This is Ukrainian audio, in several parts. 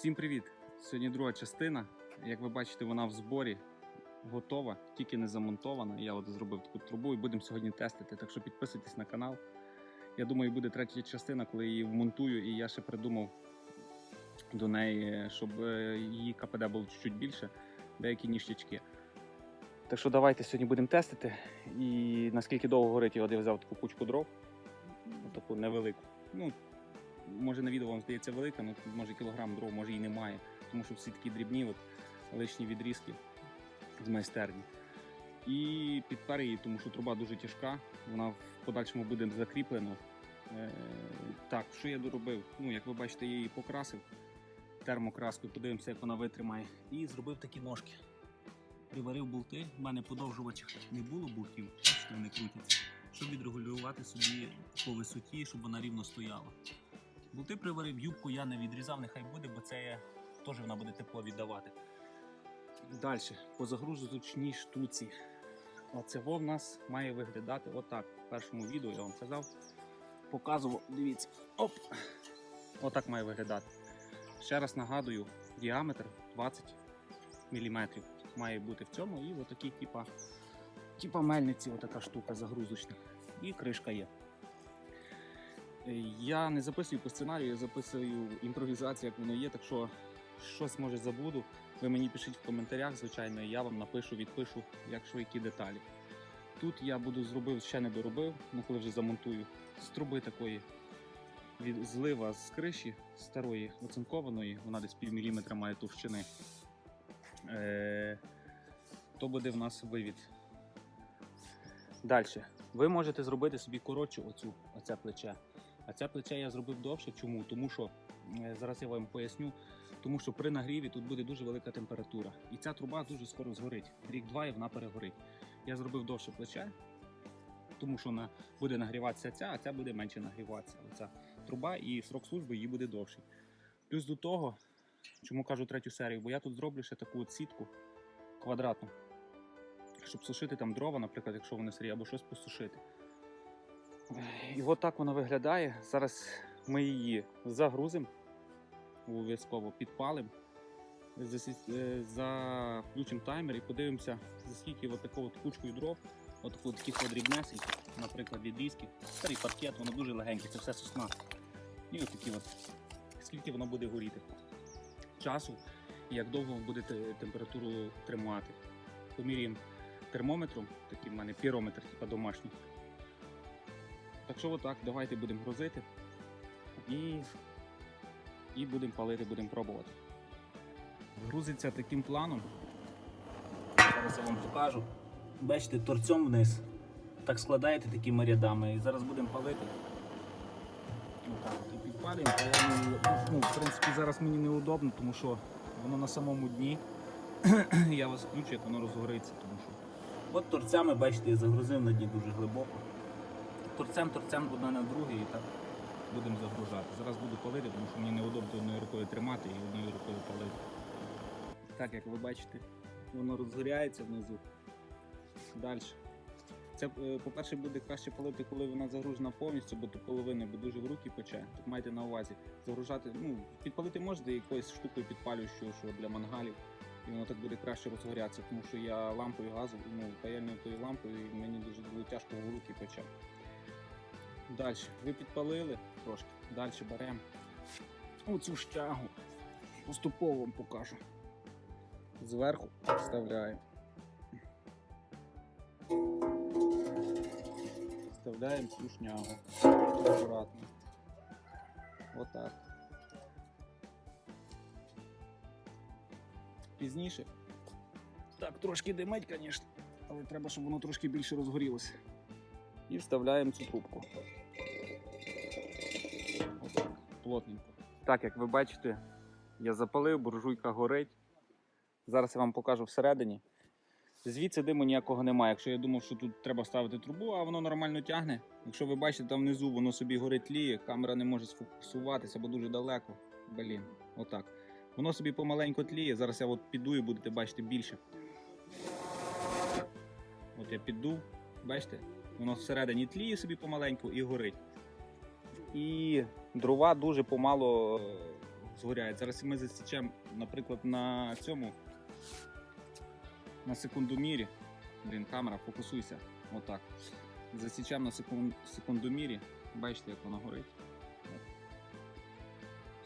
Всім привіт! Сьогодні друга частина. Як ви бачите, вона в зборі готова, тільки не замонтована. Я от зробив таку трубу і будемо сьогодні тестити. Так що підписуйтесь на канал. Я думаю, буде третя частина, коли її вмонтую, і я ще придумав до неї, щоб е, її КПД було чуть більше, деякі ніштячки. Так що давайте сьогодні будемо тестити. І наскільки довго горить, я взяв таку кучку дров, таку невелику. Ну, може на відео вам здається велика, ну тут може кілограм дров, може і немає, тому що всі такі дрібні, от, лишні відрізки з майстерні. І підпер її, тому що труба дуже тяжка, вона в подальшому буде закріплена. Е, так, що я доробив? Ну, як ви бачите, я її покрасив термокраскою, подивимося, як вона витримає. І зробив такі ножки. Приварив болти, в мене подовжувачів не було болтів, бачите, вони крутяться, щоб відрегулювати собі по висоті, щоб вона рівно стояла. Болти приварив, юбку я не відрізав, нехай буде, бо це я, теж вона буде тепло віддавати. Далі, по загрузочній штуці. Оце во в нас має виглядати отак. В першому відео я вам казав, показував, дивіться, оп! Отак має виглядати. Ще раз нагадую, діаметр 20 мм має бути в цьому. І отакі, типа, типа мельниці, отака штука загрузочна. І кришка є. Я не записую по сценарію, я записую імпровізацію, як воно є, так що щось може забуду. Ви мені пишіть в коментарях, звичайно, і я вам напишу, відпишу, якщо які деталі. Тут я буду зробив, ще не доробив, ну коли вже замонтую, з труби такої від злива з криші старої оцинкованої, вона десь пів міліметра має товщини. Е, то буде в нас вивід. Далі. Ви можете зробити собі коротше оцю, оце плече. А це плече я зробив довше. Чому? Тому що е, зараз я вам поясню. Тому що при нагріві тут буде дуже велика температура. І ця труба дуже скоро згорить. Рік-два і вона перегорить. Я зробив довше плече, тому що вона буде нагріватися ця, а ця буде менше нагріватися. Оця труба і срок служби її буде довший. Плюс до того, чому кажу третю серію, бо я тут зроблю ще таку от сітку квадратну, щоб сушити там дрова, наприклад, якщо вони сирі, або щось посушити. І от так вона виглядає. Зараз ми її загрузимо, обов'язково підпалимо, е, заключимо таймер і подивимося, за скільки от от кучкою дров, от таких дрібнесеньких, наприклад, відрізків. Старий паркет, воно дуже легеньке, це все сосна. І от такі от, скільки воно буде горіти. Часу і як довго ви будете температуру тримати. Поміряємо термометром, такий в мене пірометр, типа домашній. Так що отак, давайте будемо грузити і, і будемо палити, будемо пробувати. Грузиться таким планом. Зараз я вам покажу. Бачите, торцем вниз. Так складаєте такими рядами. І зараз будемо палити. Отак от і підпалюємо. Ну, в принципі, зараз мені неудобно, тому що воно на самому дні. я вас включу, як воно розгориться. Тому що... От торцями, бачите, я загрузив на дні дуже глибоко. Торцем, торцем одна на другий і так будемо загружати. Зараз буду палити, тому що мені неудобно одною рукою тримати і одною рукою палити. Так, як ви бачите, воно розгоряється внизу. Далі. Це, е, по-перше, буде краще палити, коли вона загружена повністю, бо до половини, бо дуже в руки пече. Так майте на увазі. Загружати, ну, підпалити можете якоюсь штукою підпалюючою, що для мангалів. І воно так буде краще розгорятися, тому що я лампою газу, ну, паяльною тою лампою, і мені дуже було тяжко в руки пече. Далі. Ви підпалили трошки. Далі беремо оцю щагу. Поступово вам покажу. Зверху вставляємо. Вставляємо цю шнягу. Акуратно. Отак. Пізніше. Так, трошки димить, звісно, але треба, щоб воно трошки більше розгорілося. І вставляємо цю трубку. Отак, плотненько. Так, як ви бачите, я запалив, буржуйка горить. Зараз я вам покажу всередині. Звідси диму ніякого немає. Якщо я думав, що тут треба ставити трубу, а воно нормально тягне. Якщо ви бачите, там внизу воно собі горить тліє, камера не може сфокусуватися, бо дуже далеко. Блін, отак. Воно собі помаленьку тліє. Зараз я от піду і будете бачити більше. От я піду, бачите, воно всередині тліє собі помаленьку і горить. І дрова дуже помало е, згоряють. Зараз ми засічемо, наприклад, на цьому на секундомірі. Блін, камера, фокусуйся. Отак. Засічемо на секунд, секундомірі. Бачите, як воно горить.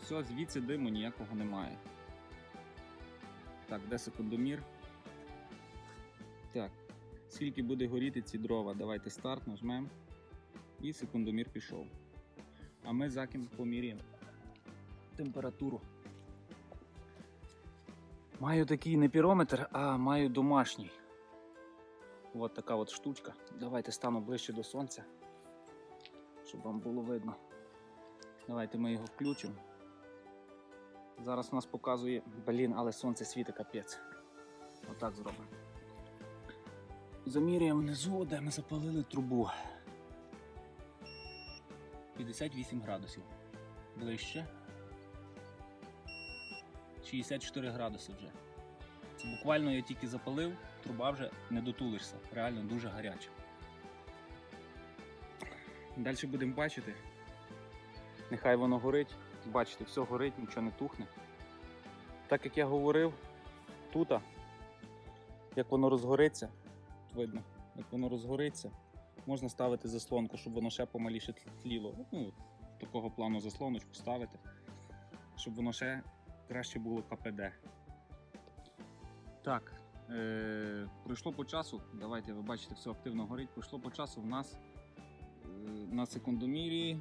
Все, звідси диму ніякого немає. Так, де секундомір? Так. Скільки буде горіти ці дрова? Давайте старт нажмемо. І секундомір пішов. А ми заким поміряємо температуру. Маю такий не пірометр, а маю домашній. От така от штучка. Давайте стану ближче до сонця, щоб вам було видно. Давайте ми його включимо. Зараз у нас показує, блін, але сонце світить капець. Отак зробимо. Заміряємо внизу, де ми запалили трубу. 58 градусів. Ближче. 64 градуси вже. Це буквально я тільки запалив, труба вже не дотулишся. Реально дуже гаряча. Далі будемо бачити. Нехай воно горить. Бачите, все горить, нічого не тухне. Так як я говорив, тут, як воно розгориться, видно, як воно розгориться, можна ставити заслонку, щоб воно ще помаліше тліло. Ну, такого плану заслоночку ставити, щоб воно ще краще було КПД. Так, е, пройшло по часу. Давайте ви бачите, все активно горить. Пройшло по часу в нас е, на секундомірі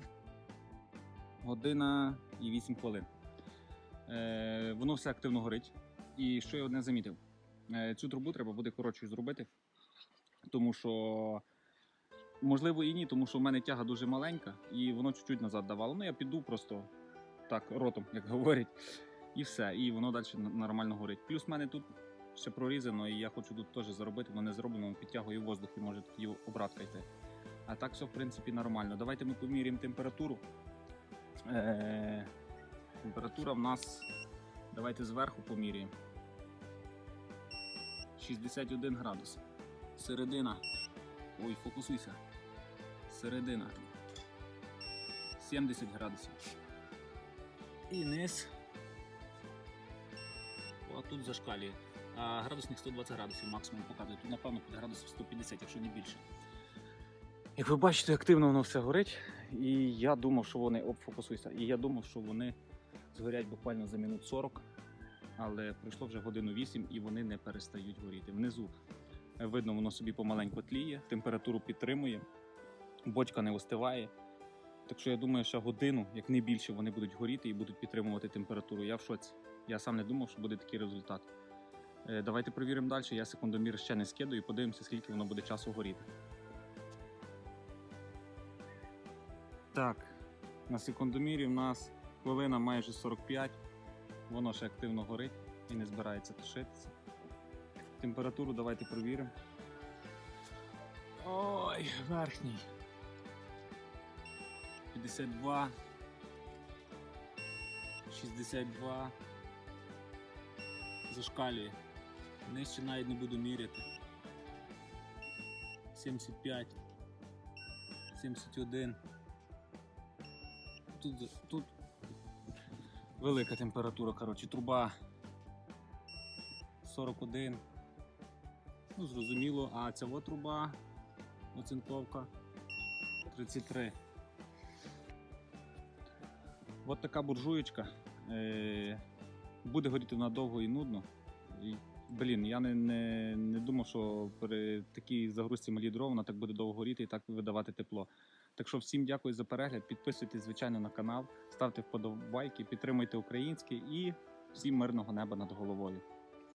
година і 8 хвилин. Е, воно все активно горить. І що я одне замітив: е, цю трубу треба буде коротшою зробити, тому що. Можливо, і ні, тому що в мене тяга дуже маленька, і воно чуть-чуть назад давало. Ну, я піду просто так, ротом, як говорять, і все. І воно далі нормально горить. Плюс в мене тут ще прорізано, і я хочу тут теж заробити, воно не зроблено, підтягує воздух і може тоді обратка йти. А так все, в принципі, нормально. Давайте ми поміряємо температуру. Е, температура в нас. Давайте зверху поміряємо. 61 градус. Середина. Ой, фокусуйся. Середина. 70 градусів. І низ. О, тут зашкалює. А градусник 120 градусів максимум показує. Тут, напевно, під градусів 150, якщо не більше. Як ви бачите, активно воно все горить. І я думав, що вони обфокусуйся. І я думав, що вони згорять буквально за минут 40. Але пройшло вже годину 8 і вони не перестають горіти. Внизу видно, воно собі помаленьку тліє, температуру підтримує, бочка не остиває. Так що я думаю, що годину, як не більше, вони будуть горіти і будуть підтримувати температуру. Я в шоці. Я сам не думав, що буде такий результат. Е, Давайте перевіримо далі. Я секундомір ще не скидаю і подивимося, скільки воно буде часу горіти. Так, на секундомірі в нас хвилина майже 45. Воно ще активно горить і не збирається тушитися. Температуру давайте перевіримо. Ой, верхній. 52. 62. Зашкалює. Нижче навіть не буду міряти. 75. 71. Тут, тут велика температура, коротше, труба 41. Ну, зрозуміло, а ця труба, оцинковка 33. От така буржуєчка. Е, буде горіти вона довго і нудно. І, блін, я не, не, не думав, що при такій загрузці малі дрова вона так буде довго горіти і так видавати тепло. Так що всім дякую за перегляд. Підписуйтесь, звичайно, на канал, ставте вподобайки, підтримуйте українське і всім мирного неба над головою.